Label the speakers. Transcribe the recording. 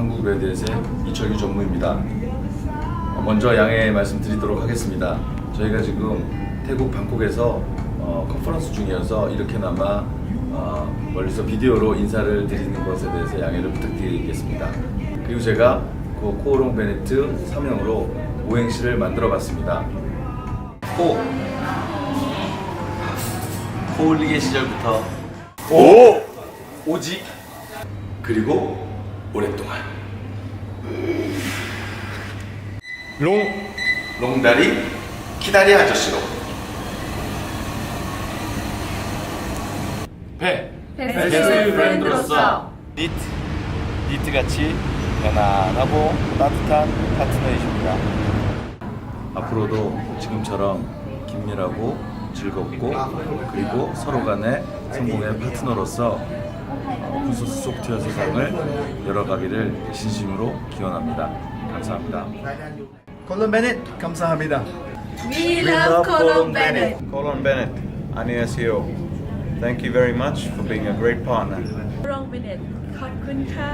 Speaker 1: 한국 레드햇의 이철규 전무입니다. 어, 먼저 양해 말씀드리도록 하겠습니다. 저희가 지금 태국 방콕에서 어, 컨퍼런스 중이어서 이렇게나마 어, 멀리서 비디오로 인사를 드리는 것에 대해서 양해를 부탁드리겠습니다. 그리고 제가 그 코오롱 베네트 사명으로 오행시를 만들어봤습니다. 코 코올리게 시절부터 오 오직 그리고 오랫동안. 롱. 롱다리? 키다리 아저씨로. 배.
Speaker 2: 베스트 프렌드로서.
Speaker 1: 니트. 니트같이 편안하고 따뜻한 파트너이십니다. 앞으로도 지금처럼 긴밀하고 즐겁고 그리고 서로 간의 성공의 파트너로서 오픈소스 소프트웨어 세상을 열어가기를 진심으로 기원합니다 감사합니다
Speaker 3: 콜론 베넷 감사합니다.
Speaker 2: We love Colin Bennett.
Speaker 4: Colin Bennett, 안녕하세요. Thank you very much for being a great partner.
Speaker 2: โรงเบเน็ตขอบคุณค่ะ